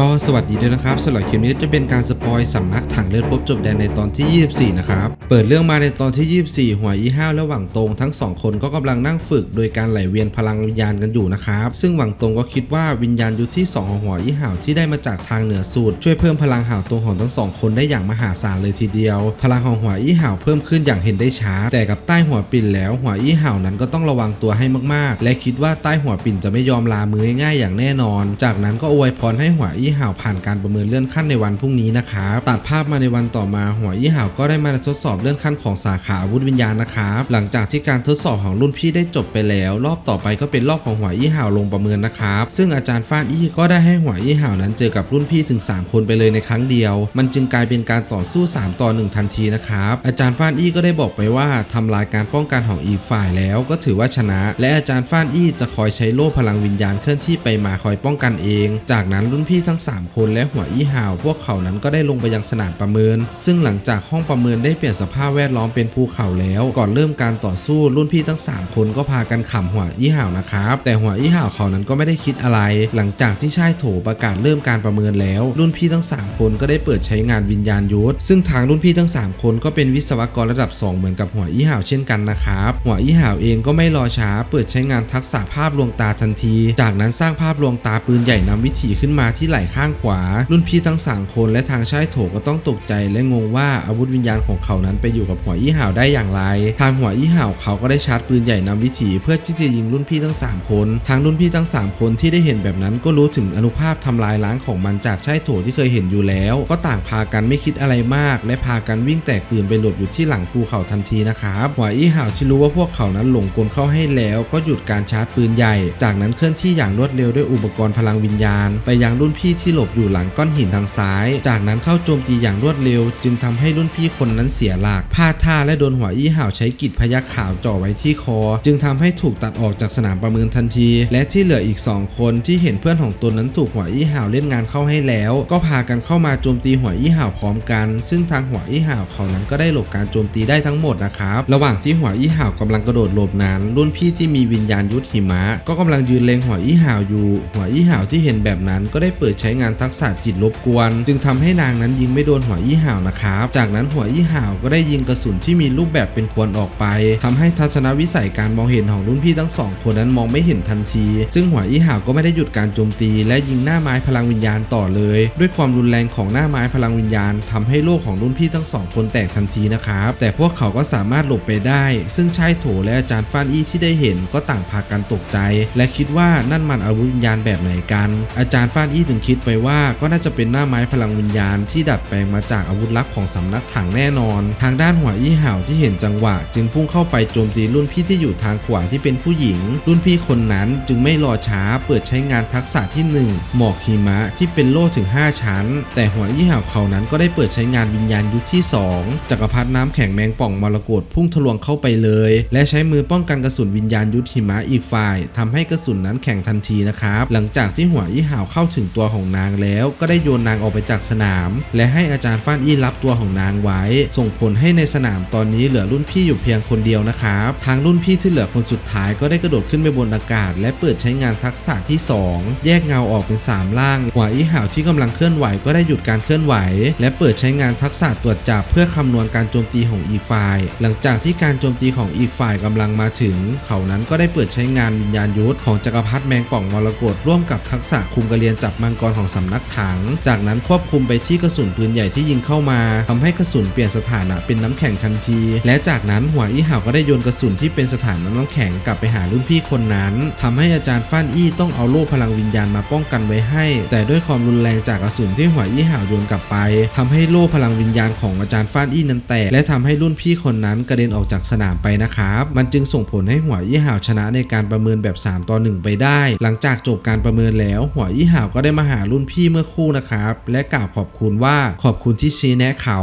ก็สวัสดีด้วยนะครับสำหรับคลิปนี้จะเป็นการสปอยสำนักถังเลือดพบจบแดนในตอนที่ 24 นะครับ เปิดเรื่องมาในตอนที่ 24 หัวอีห้าวและหวังตรงทั้งสองคนก็กำลังนั่งฝึกโดยการไหลเวียนพลังวิญญาณกันอยู่นะครับ ซึ่งหวังตรงก็คิดว่าวิญญาณยุทธที่ 2 ของหัวอีห่าวที่ได้มาจากทางเหนือสุดช่วยเพิ่มพลังห่าวตรงของทั้งสองคนได้อย่างมหาศาลเลยทีเดียว พลังของหัวอีห่าวเพิ่มขึ้นอย่างเห็นได้ชัดแต่กับใต้หัวปิ่นแล้วหัวอีห่าวนั้นก็ต้องระวังตัวให้มากๆ และคิดว่าใต้หัวปิ่นจะไม่ยอมลามือง่ายๆอย่างแน่นอน จากนั้นก็อวยพรให้หัวอีห่าวผ่านการประเมินเลื่อนขั้นในวันพรุ่งนี้นะครับตัดภาพมาในวันต่อมาหัวอีห่าวก็ได้มาทดสอบเลื่อนขั้นของสาขาอาวุธวิญญาณนะครับหลังจากที่การทดสอบของรุ่นพี่ได้จบไปแล้ว รอบต่อไปก็เป็นรอบของหัวอีห่าวลงประเมินนะครับซึ่งอาจารย์ฟาดอี้ก็ได้ให้หัวอีห่าวนั้นเจอกับรุ่นพี่ถึง 3 คนไปเลยในครั้งเดียว มันจึงกลายเป็นการต่อสู้ 3 ต่อ 1 ทันทีนะครับอาจารย์ฟาดอี้ก็ได้บอกไปว่าทำลายการป้องกันของอีกฝ่ายแล้วก็ถือว่าชนะ และอาจารย์ฟาดอี้จะคอยใช้โล่พลังวิญญาณเคลื่อนที่ไปมาคอยป้องกันเอง จากนั้นรุ่นพี่ทั้ง้ง 3 คนและหัวอี้ห่าว พวกเขานั้นก็ได้ลงไปยังสนามประเมิน ซึ่งหลังจากห้องประเมินได้เปลี่ยนสภาพแวดล้อมเป็นภูเขาแล้ว ก่อนเริ่มการต่อสู้รุ่นพี่ทั้ง 3 คนก็พากันขำหัวอี้ห่าวนะครับ แต่หัวอี้ห่าวเขานั้นก็ไม่ได้คิดอะไร หลังจากที่ชายโถประกาศเริ่มการประเมินแล้ว รุ่นพี่ทั้ง 3 คนก็ได้เปิดใช้งานวิญญาณยุทธซึ่งทางรุ่นพี่ทั้ง 3 คนก็เป็นวิศวกรระดับ 2 เหมือนกับหัวอี้ห่าวเช่นกันนะครับหัวอี้ห่าวเองก็ไม่รอช้าเปิดใช้งานทักษะภาพลวงตาทันที จากนั้นสร้างภาพลวงตาปืนใหญ่นำวิถีขึ้นมาที่ไหลข้างขวา รุ่นพี่ทั้งสามคนและทางชายโถก็ต้องตกใจและงงว่าอาวุธวิญญาณของเขานั้นไปอยู่กับหัวอี้ห่าวได้อย่างไร ทางหัวอี้ห่าวเขาก็ได้ชาร์จปืนใหญ่นำวิถีเพื่อที่จะยิงรุ่นพี่ทั้งสามคน ทางรุ่นพี่ทั้งสามคนที่ได้เห็นแบบนั้นก็รู้ถึงอนุภาพทำลายล้างของมันจากชายโถที่เคยเห็นอยู่แล้ว ก็ต่างพากันไม่คิดอะไรมาก และพากันวิ่งแตกตื่นไปหลบอยู่ที่หลังภูเขาทันทีนะครับหัวอี้ห่าวที่รู้ว่าพวกเขานั้นหลงกลเข้าให้แล้วก็หยุดการชาร์จปืนใหญ่ จากนั้นเคลื่อนที่อย่างรวดเร็วด้วยอุปกรณ์พลังวิญญาณ ไปยังรุ่นพี่ที่หลบอยู่หลังก้อนหินทางซ้าย จากนั้นเข้าโจมตีอย่างรวดเร็ว จึงทำให้รุ่นพี่คนนั้นเสียหลักพลาดท่าและโดนหัวอี้ห่าวใช้กิจพยักขาวจ่อไว้ที่คอ จึงทำให้ถูกตัดออกจากสนามประเมินทันที และที่เหลืออีก 2 คนที่เห็นเพื่อนของตนนั้นถูกหัวอี้ห่าวเล่นงานเข้าให้แล้ว ก็พากันเข้ามาโจมตีหัวอี้ห่าวพร้อมกัน ซึ่งทางหัวอี้ห่าวเขานั้นก็ได้หลบการโจมตีได้ทั้งหมดนะครับระหว่างที่หัวอี้ห่าวกำลังกระโดดหลบนั้น รุ่นพี่ที่มีวิญญาณยุทธหิมะ ก็กำลังยืนเล็งหัวอี้ห่าวอยู่ หัวอี้ห่าวที่เห็นแบบนั้นก็ได้เปิดช้งานทักษะจิตรบกวน จึงทำให้นางนั้นยิงไม่โดนหัวอี้ห่าวนะครับ จากนั้นหัวอี้ห่าวก็ได้ยิงกระสุนที่มีรูปแบบเป็นควรออกไปทำให้ทัศนวิสัยการมองเห็นของรุ่นพี่ทั้งสองคนนั้นมองไม่เห็นทันที ซึ่งหัวอี้ห่าวก็ไม่ได้หยุดการโจมตี และยิงหน้าไม้พลังวิญญาณต่อเลย ด้วยความรุนแรงของหน้าไม้พลังวิญญาณทำให้โลกของรุ่นพี่ทั้งสองคนแตกทันทีนะครับ แต่พวกเขาก็สามารถหลบไปได้ ซึ่งชายโถและอาจารย์ฟานอี้ที่ได้เห็นก็ต่างพากันตกใจ และคิดว่านั่นมันอาวุธวิญญาณแบบไหนกัน อาจารย์ฟานอี้ถึงคิดดไปว่าก็น่าจะเป็นหน้าไม้พลังวิญญาณที่ดัดแปลงมาจากอาวุธลับของสำนักถังแน่นอน ทางด้านหัวอี้ห่าวที่เห็นจังหวะ จึงพุ่งเข้าไปโจมตีรุ่นพี่ที่อยู่ทางขวาที่เป็นผู้หญิง รุ่นพี่คนนั้นจึงไม่รอช้าเปิดใช้งานทักษะที่ 1 หมอกหิมะที่เป็นโล่ถึง 5 ชั้น แต่หัวอี้ห่าวเขานั้นก็ได้เปิดใช้งานวิญญาณยุทธที่ 2 จักรพรรดิน้ำแข็งแมงป่องมรกตพุ่งทะลวงเข้าไปเลย และใช้มือป้องกันกระสุนวิญญาณยุทธหิมะอีกฝ่ายทำให้กระสุนนั้นแข็งทันทีนะครับหลังจากที่หัวอี้ห่าวเข้าถึงตัวของนางแล้วก็ได้โยนนางออกไปจากสนาม และให้อาจารย์ฟ้านอี้รับตัวของนางไว้ ส่งผลให้ในสนามตอนนี้เหลือรุ่นพี่อยู่เพียงคนเดียวนะครับทางรุ่นพี่ที่เหลือคนสุดท้ายก็ได้กระโดดขึ้นไปบนอากาศ และเปิดใช้งานทักษะที่ 2 แยกเงาออกเป็น 3 ล่างหัวอี้ห่าวที่กำลังเคลื่อนไหวก็ได้หยุดการเคลื่อนไหว และเปิดใช้งานทักษะตรวจจับเพื่อคำนวณการโจมตีของอีกฝ่าย หลังจากที่การโจมตีของอีกฝ่ายกำลังมาถึง เขานั้นก็ได้เปิดใช้งานวิญญาณยุทธของจักรพรรดิแมงป่องมรกตร่วมกับทักษะคุมกระเรียนจับมังกรของสำนักถัง จากนั้นควบคุมไปที่กระสุนปืนใหญ่ที่ยิงเข้ามาทำให้กระสุนเปลี่ยนสถานะเป็นน้ำแข็งทันที และจากนั้นหัวอี้ห่าวก็ได้โยนกระสุนที่เป็นสถานะน้ำแข็งกลับไปหารุ่นพี่คนนั้นทำให้อาจารย์ฟ้านอี้ต้องเอาโล่พลังวิญญาณมาป้องกันไว้ให้ แต่ด้วยความรุนแรงจากกระสุนที่หัวอี้ห่าวโยนกลับไปทำให้โล่พลังวิญญาณของอาจารย์ฟ้านอี้นั้นแตกและทำให้รุ่นพี่คนนั้นกระเด็นออกจากสนามไปนะครับ มันจึงส่งผลให้หัวอี้ห่าวชนะในการประเมินแบบ 3 ต่อ 1 ไปได้ หลังจากจบการประเมินแล้วหัวอี้ห่าวก็ได้มาหาารุ่นพี่เมื่อคู่นะครับ และกล่าวขอบคุณว่าขอบคุณที่ชี้แนะเขา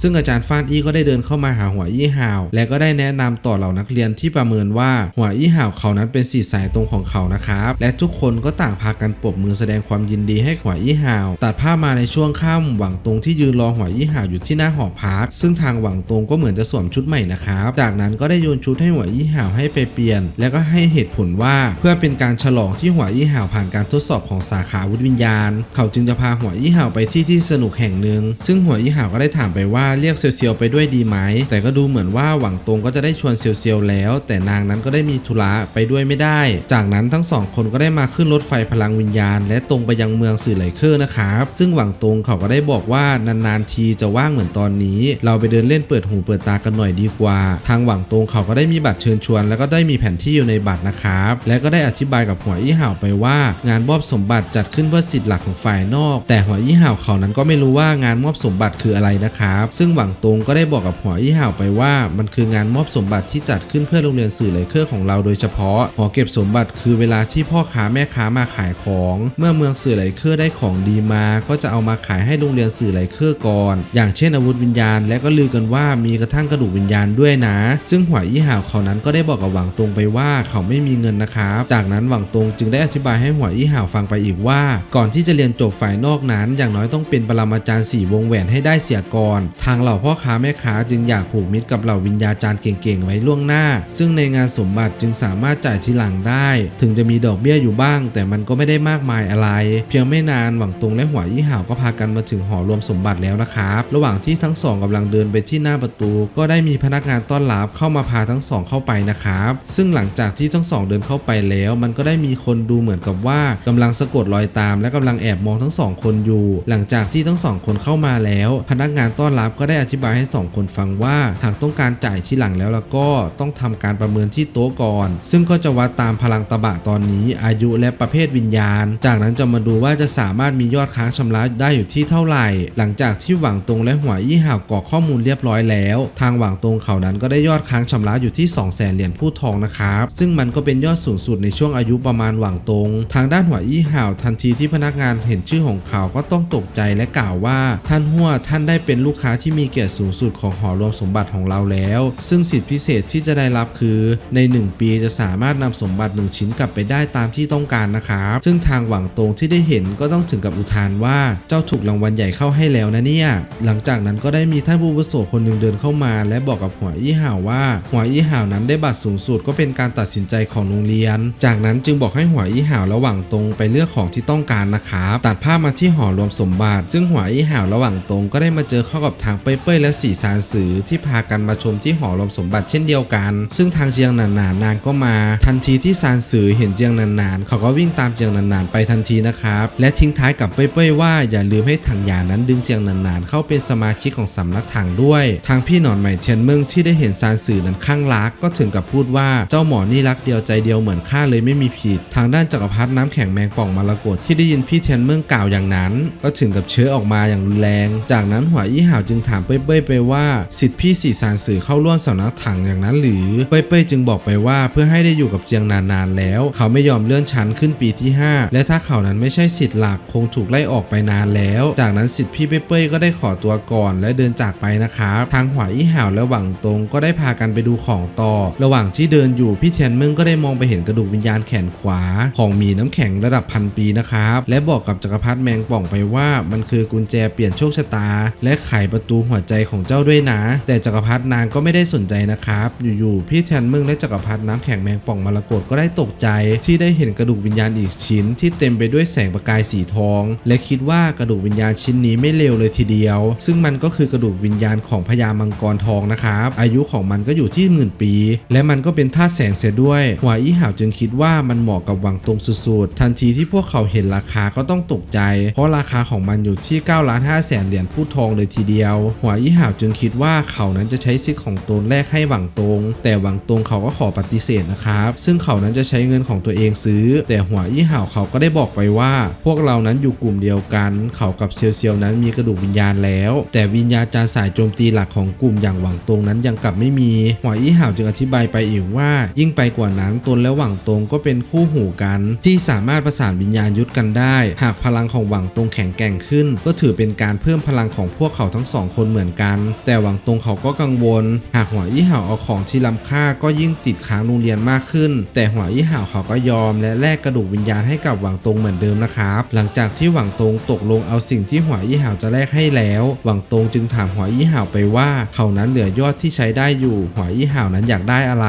ซึ่งอาจารย์ฟ้านอี้ก็ได้เดินเข้ามาหาหัวอี้ห่าว และก็ได้แนะนำต่อเหล่านักเรียนที่ประเมินว่าหัวอี้ห่าวเขานั้นเป็นสีสายตรงของเขานะครับ และทุกคนก็ต่างพากันปรบมือแสดงความยินดีให้หัวอี้ห่าว ตัดภาพมาในช่วงค่ำหวังตรงที่ยืนรอหัวอี้ห่าวอยู่ที่หน้าหอพัก ซึ่งทางหวังตรงก็เหมือนจะสวมชุดใหม่นะครับ จากนั้นก็ได้โยนชุดให้หัวอี้ห่าวให้ไปเปลี่ยน และก็ให้เหตุผลว่าเพื่อเป็นการฉลองที่หัวอี้ห่าวผ่านการทดสอบของสาขาวุธวิญญาานเขาจึงจะพาหัวอี้เห่าไปที่ที่สนุกแห่งหนึ่งซึ่งหัวอี้เห่าก็ได้ถามไปว่าเรียกเซียวเซียวไปด้วยดีไหม แต่ก็ดูเหมือนว่าหวังตงก็จะได้ชวนเซียวเซียวแล้ว แต่นางนั้นก็ได้มีธุระไปด้วยไม่ได้ จากนั้นทั้งสองคนก็ได้มาขึ้นรถไฟพลังวิญญาณ และตรงไปยังเมืองสื่อไหลเคอร์นะครับ ซึ่งหวังตงเขาก็ได้บอกว่านานๆทีจะว่างเหมือนตอนนี้ เราไปเดินเล่นเปิดหูเปิดตากันหน่อยดีกว่า ทางหวังตงเขาก็ได้มีบัตรเชิญชวน แล้วก็ได้มีแผนที่อยู่ในบัตรนะครับ และก็ได้อธิบายกับหัวอี้เห่าไปว่า งานมอบสมบัติจัดขึ้นเพื่อสิทธิหลักของฝ่ายนอก แต่หัวอี้เห่าวเขานั้นก็ไม่รู้ว่างานมอบสมบัติคืออะไรนะครับ ซึ่งหวังตงก็ได้บอกกับหัวอี้เห่าวไปว่า มันคืองานมอบสมบัติที่จัดขึ้นเพื่อโรงเรียนสื่อไหลเครือของเราโดยเฉพาะหอเก็บสมบัติคือเวลาที่พ่อค้าแม่ค้ามาขายของ เมื่อเมืองสื่อไหลเครือได้ของดีมา ก็จะเอามาขายให้โรงเรียนสื่อไหลเครือก่อน อย่างเช่นอาวุธวิญญาณ และก็ลือกันว่ามีกระทั่งกระดูกวิญญาณด้วยนะ ซึ่งหัวอี้เห่าวเขานั้นก็ได้บอกกับหวังตงไปว่าเขาไม่มีเงินนะครับ จากนั้นหวังตงจึงได้อธิบายให้หัวอี้เห่าฟังไปอีกว่า ก่อนที่จะเรียนจบฝ่ายนอกนั้น อย่างน้อยต้องเป็นปรมาจารย์สี่วงแหวนให้ได้เสียก่อน ทางเหล่าพ่อค้าแม่ค้าจึงอยากผูกมิตรกับเหล่าวิญญาจารย์เก่งๆไว้ล่วงหน้า ซึ่งในงานสมบัติจึงสามารถจ่ายทีหลังได้ ถึงจะมีดอกเบี้ยอยู่บ้าง แต่มันก็ไม่ได้มากมายอะไร เพียงไม่นานหวังตรงและหัวอี้เห่าก็พากันมาถึงหอรวมสมบัติแล้วนะครับระหว่างที่ทั้งสองกำลังเดินไปที่หน้าประตู ก็ได้มีพนักงานต้อนรับเข้ามาพาทั้งสองเข้าไปนะครับซึ่งหลังจากที่ทั้งสองเดินเข้าไปแล้ว มันก็ได้มีคนดูเหมือนกับว่ากำลังสะกดรอยตามและกำลังแอบมองทั้งสองคนอยู่ หลังจากที่ทั้งสองคนเข้ามาแล้ว พนักงานต้อนรับก็ได้อธิบายให้สองคนฟังว่าหากต้องการจ่ายที่หลังแล้วแล้วก็ต้องทำการประเมินที่โต๊ะก่อน ซึ่งก็จะวัดตามพลังตะบะตอนนี้อายุและประเภทวิญญาณ จากนั้นจะมาดูว่าจะสามารถมียอดค้างชำระได้อยู่ที่เท่าไหร่ หลังจากที่หวังตรงและหัวอี้ห่าวกรอกข้อมูลเรียบร้อยแล้ว ทางหวังตรงเขานั้นก็ได้ยอดค้างชำระอยู่ที่ 2 0 0แสนเหรียญผู้ทองนะครับ ซึ่งมันก็เป็นยอดสูงสุดในช่วงอายุประมาณหวังตรง ทางด้านหัวอี้ห่าวทันทีที่พนักงานเห็นชื่อของเขาก็ต้องตกใจและกล่าวว่า ท่านหัวท่านได้เป็นลูกค้าที่มีเกียรติสูงสุดของหอรวมสมบัติของเราแล้ว ซึ่งสิทธิพิเศษที่จะได้รับคือ ใน 1 ปีจะสามารถนำสมบัติ 1 ชิ้นกลับไปได้ตามที่ต้องการนะครับซึ่งทางหวังตรงที่ได้เห็นก็ต้องถึงกับอุทานว่าเจ้าถูกรางวัลใหญ่เข้าให้แล้วนะเนี่ยหลังจากนั้นก็ได้มีท่านผู้วุโสคนหนึ่งเดินเข้ามา และบอกกับหัวอี้ห่าวว่า หัวอี้ห่าวนั้นได้บัตรสูงสุดก็เป็นการตัดสินใจของโรงเรียน จากนั้นจึงบอกให้หัวอี้ห่าวระหว่างตรงไปเลือกของที่ต้องการนะครับตัดภาพมาที่หอรวมสมบัติ ซึ่งหัวอี้ห่าวระหว่างตรงก็ได้มาเจอเข้ากับทางเป้ยเป้ยและสีสารสือที่พากันมาชมที่หอรวมสมบัติเช่นเดียวกัน ซึ่งทางเจียงหนานนานางก็มา ทันทีที่ซานสือเห็นเจียงหนานนานเขาก็วิ่งตามเจียงหนานนานไปทันทีนะครับ และทิ้งท้ายกับเป้ยเป้ยว่าอย่าลืมให้ถังยานั้นดึงเจียงหนานนานเข้าเป็นสมาชิกของสำนักถังด้วย ทางพี่หนอนใหม่เทียนเมืองที่ได้เห็นซานสือนั้นข้างรักก็ถึงกับพูดว่าเจ้าหมอนี่รักเดียวใจเดียวเหมือนข้าเลยไม่มีผิด ทางด้านจักรพรรดิน้ำแข็งแมงป่องมรกตที่ได้ยินพี่เทียนเมืองกล่าวอย่างนั้น ก็ถึงกับเชื้อออกมาอย่างรุนแรง จากนั้นหัวอี้ห่าวจึงถามเป้ยเป้ยไปว่าสิทธิพี่สีสารสื่อเข้าร่วมสำนักถังอย่างนั้นหรือ เป้ยเป้ยจึงบอกไปว่าเพื่อให้ได้อยู่กับเจียงนานๆแล้ว เขาไม่ยอมเลื่อนชั้นขึ้นปีที่ 5 และถ้าเขานั้นไม่ใช่สิทธิ์หลักคงถูกไล่ออกไปนานแล้ว จากนั้นสิทธิพี่เป้ยเป้ยก็ได้ขอตัวก่อนและเดินจากไปนะครับทางหัวอี้ห่าวและหวังตรงก็ได้พากันไปดูของต่อ ระหว่างที่เดินอยู่พี่เทียนเมืองก็ได้มองไปเห็นกระดูกวิญญาณแขนขวา ของมีน้ำแข็งระดับพันปีนะครับและและบอกกับจักรพรรดิแมงป่องไปว่ามันคือกุญแจเปลี่ยนโชคชะตา และไขประตูหัวใจของเจ้าด้วยนะ แต่จักรพรรดินางก็ไม่ได้สนใจนะครับ อยู่ๆพี่เทียนมืองและจักรพรรดิน้ำแข็งแมงป่องมรกตก็ได้ตกใจ ที่ได้เห็นกระดูกวิญญาณอีกชิ้น ที่เต็มไปด้วยแสงประกายสีทอง และคิดว่ากระดูกวิญญาณชิ้นนี้ไม่เลวเลยทีเดียว ซึ่งมันก็คือกระดูกวิญญาณของพญามังกรทองนะครับอายุของมันก็อยู่ที่หมื่นปี และมันก็เป็นธาตุแสงเสียด้วยหัวอี้ห่าวจึงคิดว่ามันเหมาะกับวังตรงสุดๆทันทีที่พวกเขาเห็นราคาก็ต้องตกใจ เพราะราคาของมันอยู่ที่9ล้าน5แสนเหรียญผู้ทองเลยทีเดียว หัวอี้ห่าวจึงคิดว่าเขานั้นจะใช้สิทธิ์ของตนแลกให้หวังตรง แต่หวังตรงเขาก็ขอปฏิเสธนะครับ ซึ่งเขานั้นจะใช้เงินของตัวเองซื้อ แต่หัวอี้ห่าวเขาก็ได้บอกไปว่า พวกเรานั้นอยู่กลุ่มเดียวกัน เขากับเซียวเซียวนั้นมีกระดูกวิญญาณแล้ว แต่วิญญาจารสายโจมตีหลักของกลุ่มอย่างหวังตรงนั้นยังกลับไม่มี หัวอี้ห่าวจึงอธิบายไปอีกว่า ยิ่งไปกว่านั้นตนและหวังตรงก็เป็นคู่หูกัน ที่สามารถประสานวิญญาณยุทธกันได้หากพลังของหวังตรงแข็งแกร่งขึ้น ก็ถือเป็นการเพิ่มพลังของพวกเขาทั้งสองคนเหมือนกัน แต่หวังตรงเขาก็กังวล หากหัวอี้ห่าวเอาของที่ล้ำค่าก็ยิ่งติดค้างโรงเรียนมากขึ้น แต่หัวอี้ห่าวเขาก็ยอม และแลกกระดูกวิญญาณให้กับหวังตรงเหมือนเดิมนะครับ หลังจากที่หวังตรงตกลงเอาสิ่งที่หัวอี้ห่าวจะแลกให้แล้ว หวังตรงจึงถามหัวอี้ห่าวไปว่า เขานั้นเหลือยอดที่ใช้ได้อยู่หัวอี้ห่าวนั้นอยากได้อะไร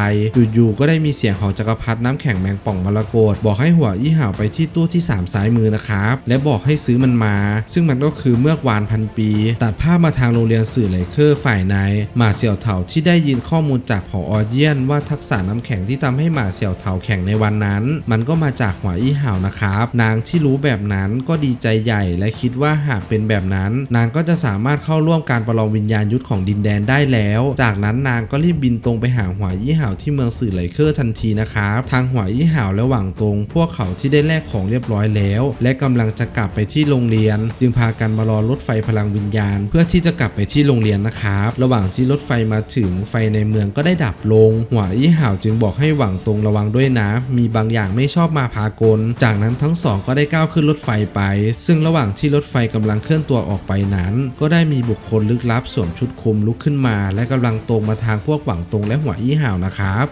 อยู่ๆก็ได้มีเสียงของจักรพรรดิน้ำแข็งแมงป่องมรกตบอกให้หัวอี้ห่าวไปที่ตู้ที่ 3 ซ้ายมือนะครับ และบอกให้ซื้อมันมา ซึ่งมันก็คือเมือกวานพันปีตัดภาพมาทางโรงเรียนสื่อไลเคอร์ฝ่ายในหมาเสี่ยวเถาที่ได้ยินข้อมูลจากผออเยี่ยนว่าทักษะน้ำแข็งที่ทำให้หมาเสี่ยวเถาแข่งในวันนั้น มันก็มาจากหัวอี้ห่าวนะครับ นางที่รู้แบบนั้นก็ดีใจใหญ่ และคิดว่าหากเป็นแบบนั้น นางก็จะสามารถเข้าร่วมการประลองวิญญาณยุทธของดินแดนได้แล้ว จากนั้นนางก็รีบบินตรงไปหาหัวอี้ห่าวที่เมืองสื่อไหลเคอร์ทันทีนะครับ ทางหัวอี้ห่าวและหวังตรง พวกเขาที่ได้แลกของเรียบร้อยแล้วและกำลังจะกลับไปที่โรงเรียน จึงพากันมารอรถไฟพลังวิญญาณ เพื่อที่จะกลับไปที่โรงเรียนนะครับ ระหว่างที่รถไฟมาถึงไฟในเมืองก็ได้ดับลง หัวอี้ห่าวจึงบอกให้หวังตรงระวังด้วยนะ มีบางอย่างไม่ชอบมาพากล จากนั้นทั้งสองก็ได้ก้าวขึ้นรถไฟไป ซึ่งระหว่างที่รถไฟกำลังเคลื่อนตัวออกไปนั้น ก็ได้มีบุคคลลึกลับสวมชุดคลุมลุกขึ้นมา และกำลังตรงมาทางพวกหวังตรงและหัวอี้ห่าวนะครับ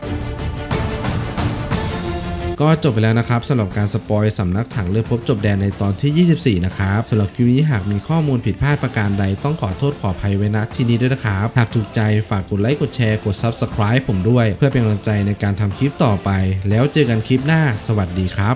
ก็จบไปแล้วนะครับสำหรับการสปอยสำนักถังเรือพบจบแดนในตอนที่ 24 นะครับสำหรับคลิปนี้หากมีข้อมูลผิดพลาดประการใดต้องขอโทษขออภัยไว้ณที่นี้ด้วยนะครับ หากถูกใจฝากกดไลค์กดแชร์กด Subscribe ผมด้วย เพื่อเป็นกำลังใจในการทำคลิปต่อไป แล้วเจอกันคลิปหน้า สวัสดีครับ